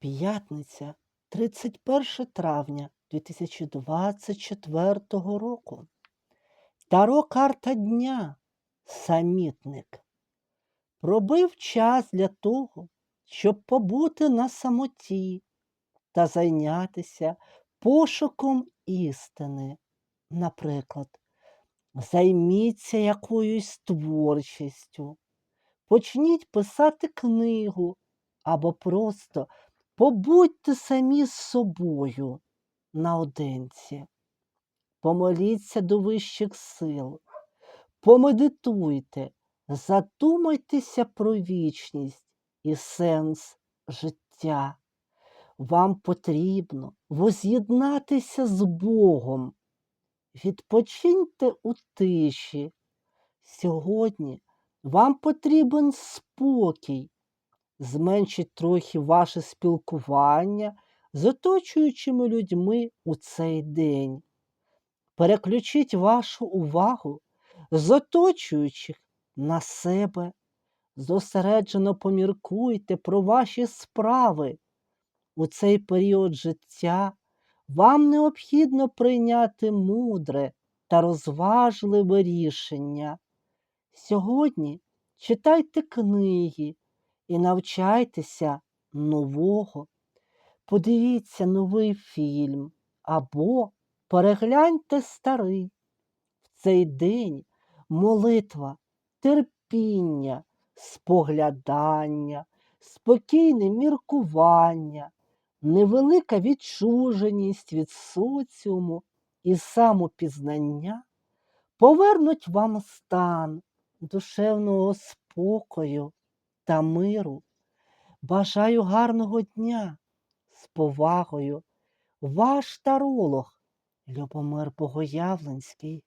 П'ятниця, 31 травня 2024 року. Таро карта дня. Самітник. Пробив час для того, щоб побути на самоті та зайнятися пошуком істини. Наприклад, займіться якоюсь творчістю, почніть писати книгу або просто побудьте самі з собою наодинці. Помоліться до вищих сил, помедитуйте, задумайтеся про вічність і сенс життя. Вам потрібно воз'єднатися з Богом. Відпочиньте у тиші. Сьогодні вам потрібен спокій. Зменшіть трохи ваше спілкування з оточуючими людьми у цей день. Переключіть вашу увагу з оточуючих на себе. Зосереджено поміркуйте про ваші справи. У цей період життя вам необхідно прийняти мудре та розважливе рішення. Сьогодні читайте книги і навчайтеся нового. Подивіться новий фільм або перегляньте старий. В цей день молитва, терпіння, споглядання, спокійне міркування, невелика відчуженість від соціуму і самопізнання повернуть вам стан душевного спокою та миру. Бажаю гарного дня з повагою. Ваш таролог Любомир Богоявленський.